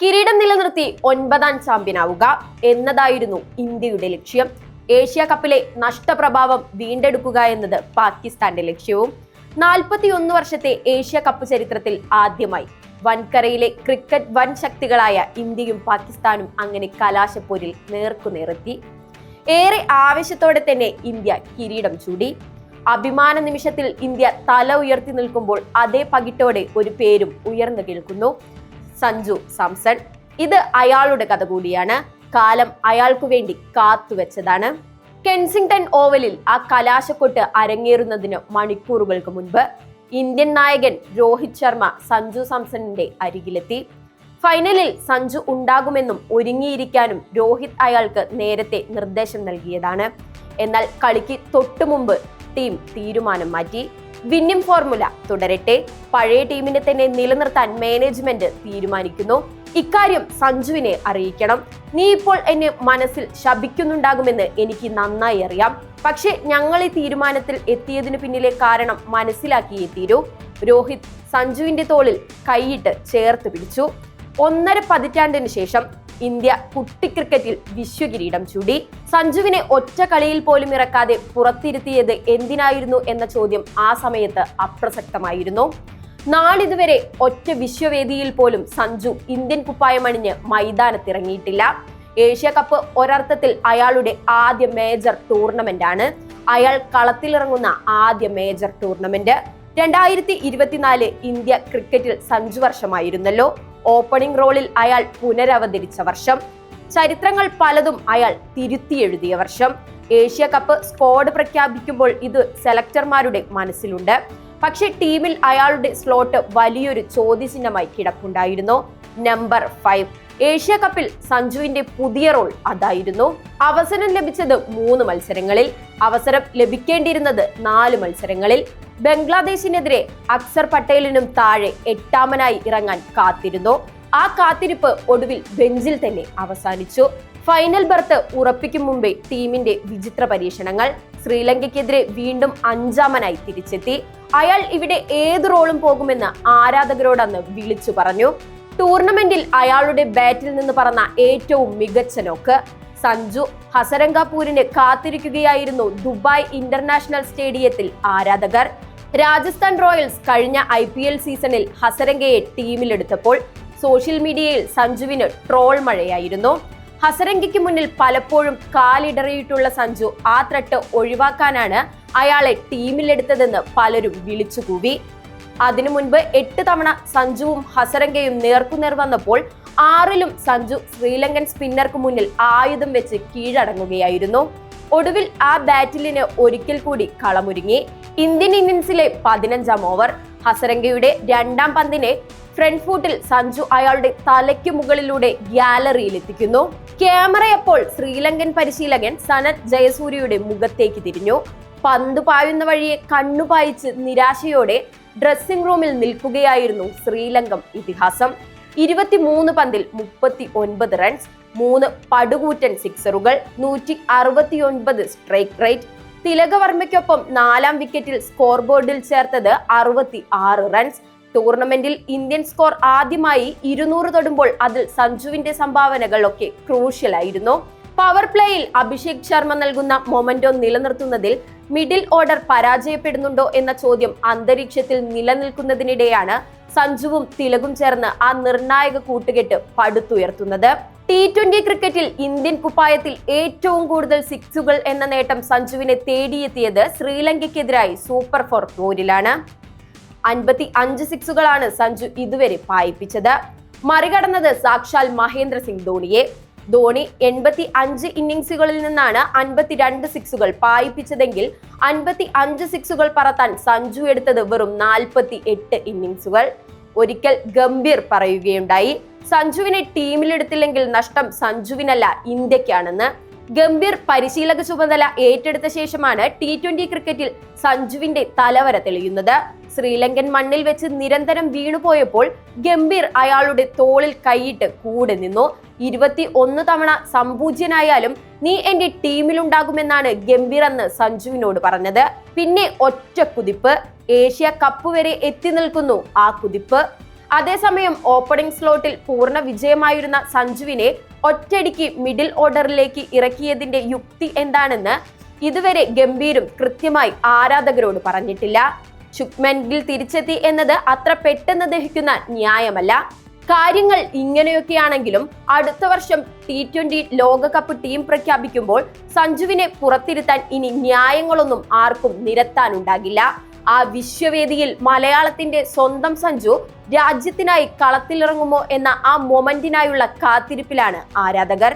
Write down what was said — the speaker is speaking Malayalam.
കിരീടം നിലനിർത്തി ഒൻപതാം ചാമ്പ്യനാവുക എന്നതായിരുന്നു ഇന്ത്യയുടെ ലക്ഷ്യം. ഏഷ്യ കപ്പിലെ നഷ്ടപ്രഭാവം വീണ്ടെടുക്കുക എന്നത് പാകിസ്ഥാന്റെ ലക്ഷ്യവും. നാൽപ്പത്തിയൊന്ന് വർഷത്തെ ഏഷ്യ കപ്പ് ചരിത്രത്തിൽ ആദ്യമായി വൻകരയിലെ ക്രിക്കറ്റ് വൻ ശക്തികളായ ഇന്ത്യയും പാകിസ്ഥാനും അങ്ങനെ കലാശപ്പോരിൽ നേർക്കുനേറെത്തി ഏറെ ആവേശത്തോടെ തന്നെ ഇന്ത്യ കിരീടം ചൂടി. അഭിമാന നിമിഷത്തിൽ ഇന്ത്യ തല ഉയർത്തി നിൽക്കുമ്പോൾ അതേ പകിട്ടോടെ ഒരു പേരും ഉയർന്നു കേൾക്കുന്നു. സഞ്ജു സാംസൺ. ഇത് അയാളുടെ കഥ കൂടിയാണ്. കാലം അയാൾക്കു വേണ്ടി കാത്തുവെച്ചതാണ് കെൻസിംഗ്ടൺ ഓവലിൽ ആ കലാശക്കൊട്ട് അരങ്ങേറുന്നതിന് മണിക്കൂറുകൾക്ക് മുൻപ് ഇന്ത്യൻ നായകൻ രോഹിത് ശർമ്മ സഞ്ജു സാംസണിന്റെ അരികിലെത്തി. ഫൈനലിൽ സഞ്ജു ഉണ്ടാകുമെന്നും ഒരുങ്ങിയിരിക്കാനും രോഹിത് അയാൾക്ക് നേരത്തെ നിർദ്ദേശം നൽകിയതാണ്. എന്നാൽ കളിക്ക് തൊട്ടുമുമ്പ് ടീം തീരുമാനം മാറ്റി. Winning formula. തുടരട്ടെ. പഴയ ടീമിനെ തന്നെ നിലനിർത്താൻ മാനേജ്മെന്റ് തീരുമാനിക്കുന്നു. ഇക്കാര്യം സഞ്ജുവിനെ അറിയിക്കണം. നീ ഇപ്പോൾ എന്നെ മനസ്സിൽ ശപിക്കുന്നുണ്ടാകുമെന്ന് എനിക്ക് നന്നായി അറിയാം. പക്ഷെ ഞങ്ങൾ ഈ തീരുമാനത്തിൽ എത്തിയതിനു പിന്നിലെ കാരണം മനസ്സിലാക്കിയേ തീരൂ. രോഹിത് സഞ്ജുവിന്റെ തോളിൽ കൈയിട്ട് ചേർത്ത് പിടിച്ചു. ഒന്നര പതിറ്റാണ്ടിന് ശേഷം ഇന്ത്യ കുട്ടി ക്രിക്കറ്റിൽ വിശ്വകിരീടം ചൂടി സഞ്ജുവിനെ ഒറ്റ കളിയിൽ പോലും ഇറക്കാതെ പുറത്തിരുത്തിയത് എന്തിനായിരുന്നു എന്ന ചോദ്യം ആ സമയത്ത് അപ്രസക്തമായിരുന്നു. നാളിതുവരെ ഒറ്റ വിശ്വവേദിയിൽ പോലും സഞ്ജു ഇന്ത്യൻ കുപ്പായമണിഞ്ഞ് മൈതാനത്തിറങ്ങിയിട്ടില്ല. ഏഷ്യ കപ്പ് ഒരർത്ഥത്തിൽ അയാളുടെ ആദ്യ മേജർ ടൂർണമെന്റ് ആണ് അയാൾ കളത്തിലിറങ്ങുന്ന ആദ്യ മേജർ ടൂർണമെന്റ്. രണ്ടായിരത്തി ഇരുപത്തിനാല് ഇന്ത്യ ക്രിക്കറ്റിൽ സഞ്ജു വർഷമായിരുന്നല്ലോ. ഓപ്പണിംഗ് റോളിൽ അയാൾ പുനരവതരിച്ച വർഷം. ചരിത്രങ്ങൾ പലതും അയാൾ തിരുത്തി എഴുതിയ വർഷം. ഏഷ്യ കപ്പ് സ്ക്വാഡ് പ്രഖ്യാപിക്കുമ്പോൾ ഇത് സെലക്ടർമാരുടെ മനസ്സിലുണ്ട്. പക്ഷേ ടീമിൽ അയാളുടെ സ്ലോട്ട് വലിയൊരു ചോദ്യചിഹ്നമായി കിടപ്പുണ്ടായിരുന്നു. Number five. ഏഷ്യ കപ്പിൽ സഞ്ജുവിന്റെ പുതിയ റോൾ അതായിരുന്നു. അവസരം ലഭിച്ചത് മൂന്ന് മത്സരങ്ങളിൽ. അവസരം ലഭിക്കേണ്ടിയിരുന്നത് നാല് മത്സരങ്ങളിൽ. ബംഗ്ലാദേശിനെതിരെ അക്സർ പട്ടേലിനും താഴെ എട്ടാമനായി ഇറങ്ങാൻ കാത്തിരുന്നു. ആ കാത്തിരിപ്പ് ഒടുവിൽ ബെഞ്ചിൽ തന്നെ അവസാനിച്ചു. ഫൈനൽ ബർത്ത് ഉറപ്പിക്കും മുമ്പേ ടീമിന്റെ വിചിത്ര പരീക്ഷണങ്ങൾ. ശ്രീലങ്കയ്ക്കെതിരെ വീണ്ടും അഞ്ചാമനായി തിരിച്ചെത്തി. അയാൾ ഇവിടെ ഏത് റോളും പോകുമെന്ന് ആരാധകരോടന്ന് വിളിച്ചു പറഞ്ഞു. ടൂർണമെന്റിൽ അയാളുടെ ബാറ്റിൽ നിന്ന് പറന്ന ഏറ്റവും മികച്ച നോക്ക്. സഞ്ജു ഹസരംഗാപൂരിന് കാത്തിരിക്കുകയായിരുന്നു ദുബായ് ഇന്റർനാഷണൽ സ്റ്റേഡിയത്തിൽ ആരാധകർ. രാജസ്ഥാൻ റോയൽസ് കഴിഞ്ഞ ഐ പി എൽ സീസണിൽ ഹസരംഗയെ ടീമിലെടുത്തപ്പോൾ സോഷ്യൽ മീഡിയയിൽ സഞ്ജുവിന് ട്രോൾ മഴയായിരുന്നു. ഹസരംഗയ്ക്ക് മുന്നിൽ പലപ്പോഴും കാലിടറിയിട്ടുള്ള സഞ്ജു ആ ത്രട്ട് ഒഴിവാക്കാനാണ് അയാളെ ടീമിലെടുത്തതെന്ന് പലരും വിളിച്ചുകൂവി. അതിനു മുൻപ് എട്ട് തവണ സഞ്ജുവും ഹസരംഗയും നേർക്കുനേർ വന്നപ്പോൾ ആറിലും സഞ്ജു ശ്രീലങ്കൻ സ്പിന്നർക്ക് മുന്നിൽ ആയുധം വെച്ച് കീഴടങ്ങുകയായിരുന്നു. ഒടുവിൽ ആ ബാറ്റിലിന് ഒരിക്കൽ കൂടി കളമൊരുങ്ങി. ഇന്ത്യൻ ഇന്നിംഗ്സിലെ പതിനഞ്ചാം ഓവർ. ഹസരംഗയുടെ രണ്ടാം പന്തിനെ ഫ്രണ്ട് ഫൂട്ടിൽ സഞ്ജു അയാളുടെ തലയ്ക്ക് മുകളിലൂടെ ഗ്യാലറിയിൽ എത്തിക്കുന്നു ക്യാമറയപ്പോൾ ശ്രീലങ്കൻ പരിശീലകൻ സനത് ജയസൂര്യയുടെ മുഖത്തേക്ക് തിരിഞ്ഞു. പന്ത് പായുന്ന വഴിയെ കണ്ണുപായിച്ച് നിരാശയോടെ ഡ്രസ്സിംഗ് റൂമിൽ നിൽക്കുകയായിരുന്നു ശ്രീലങ്കം ഇതിഹാസം. ഇരുപത്തിമൂന്ന് പന്തിൽ മുപ്പത്തി ഒൻപത് റൺസ് മൂന്ന് പടുകൂറ്റൻ സിക്സറുകൾ നൂറ്റി അറുപത്തിയൊൻപത് സ്ട്രൈക്ക് റേറ്റ് തിലകവർമ്മയ്ക്കൊപ്പം നാലാം വിക്കറ്റിൽ സ്കോർ ബോർഡിൽ ചേർത്തത് അറുപത്തി ആറ് റൺസ് ടൂർണമെന്റിൽ ഇന്ത്യൻ സ്കോർ ആദ്യമായി ഇരുന്നൂറ് തൊടുമ്പോൾ അതിൽ സഞ്ജുവിന്റെ സംഭാവനകളൊക്കെ ക്രൂഷ്യലായിരുന്നു. പവർ പ്ലേയിൽ അഭിഷേക് ശർമ്മ നൽകുന്ന മൊമെന്റോ നിലനിർത്തുന്നതിൽ മിഡിൽ ഓർഡർ പരാജയപ്പെടുന്നുണ്ടോ എന്ന ചോദ്യം അന്തരീക്ഷത്തിൽ നിലനിൽക്കുന്നതിനിടെയാണ് സഞ്ജുവും തിലകും ചേർന്ന് ആ നിർണായക കൂട്ടുകെട്ട് പടുത്തുയർത്തുന്നത്. ടി ട്വന്റി ക്രിക്കറ്റിൽ ഇന്ത്യൻ കുപ്പായത്തിൽ ഏറ്റവും കൂടുതൽ സിക്സുകൾ എന്ന നേട്ടം സഞ്ജുവിനെ തേടിയെത്തിയത് ശ്രീലങ്കയ്ക്കെതിരായി സൂപ്പർ ഫോർ പോരിലാണ് അൻപത്തി അഞ്ച് സിക്സുകളാണ് സഞ്ജു ഇതുവരെ പായിപ്പിച്ചത്. മറികടന്നത് സാക്ഷാൽ മഹേന്ദ്ര സിംഗ് ധോണിയെ. ധോണി എൺപത്തി അഞ്ച് ഇന്നിംഗ്സുകളിൽ നിന്നാണ് അൻപത്തിരണ്ട് സിക്സുകൾ പായിപ്പിച്ചതെങ്കിൽ അൻപത്തി അഞ്ച് സിക്സുകൾ പറത്താൻ സഞ്ജു എടുത്തത് വെറും നാൽപ്പത്തി എട്ട് ഇന്നിംഗ്സുകൾ. ഒരിക്കൽ ഗംഭീർ പറയുകയുണ്ടായി സഞ്ജുവിനെ ടീമിലെടുത്തില്ലെങ്കിൽ നഷ്ടം സഞ്ജുവിനല്ല ഇന്ത്യക്കാണെന്ന്. ഗംഭീർ പരിശീലക ചുമതല ഏറ്റെടുത്ത ശേഷമാണ് ടി ട്വന്റി ക്രിക്കറ്റിൽ സഞ്ജുവിന്റെ തലവര തെളിയുന്നത്. ശ്രീലങ്കൻ മണ്ണിൽ വെച്ച് നിരന്തരം വീണുപോയപ്പോൾ ഗംഭീർ അയാളുടെ തോളിൽ കൈയിട്ട് കൂടെ നിന്നു. ഇരുപത്തി ഒന്ന് തവണ സംപൂജ്യനായാലും നീ എന്റെ ടീമിലുണ്ടാകുമെന്നാണ് ഗംഭീർ അന്ന് സഞ്ജുവിനോട് പറഞ്ഞത്. പിന്നെ ഒറ്റ കുതിപ്പ്. ഏഷ്യ കപ്പ് വരെ എത്തി നിൽക്കുന്നു ആ കുതിപ്പ്. അതേസമയം ഓപ്പണിംഗ് സ്ലോട്ടിൽ പൂർണ വിജയമായിരുന്ന സഞ്ജുവിനെ ഒറ്റയടിക്ക് മിഡിൽ ഓർഡറിലേക്ക് ഇറക്കിയതിന്റെ യുക്തി എന്താണെന്ന് ഇതുവരെ ഗംഭീരും കൃത്യമായി ആരാധകരോട് പറഞ്ഞിട്ടില്ല. ശുക്മൻ ഗിൽ തിരിച്ചെത്തി എന്നത് അത്ര പെട്ടെന്ന് ദഹിക്കുന്ന ന്യായമല്ല. കാര്യങ്ങൾ ഇങ്ങനെയൊക്കെയാണെങ്കിലും അടുത്ത വർഷം ടി ട്വന്റി ലോകകപ്പ് ടീം പ്രഖ്യാപിക്കുമ്പോൾ സഞ്ജുവിനെ പുറത്തിരുത്താൻ ഇനി ന്യായങ്ങളൊന്നും ആർക്കും നിരത്താനുണ്ടാകില്ല. ആ വിശ്വവേദിയിൽ മലയാളത്തിന്റെ സ്വന്തം സഞ്ജു രാജ്യത്തിനായി കളത്തിലിറങ്ങുമോ എന്ന ആ മൊമെന്റിനായുള്ള കാത്തിരിപ്പിലാണ് ആരാധകർ.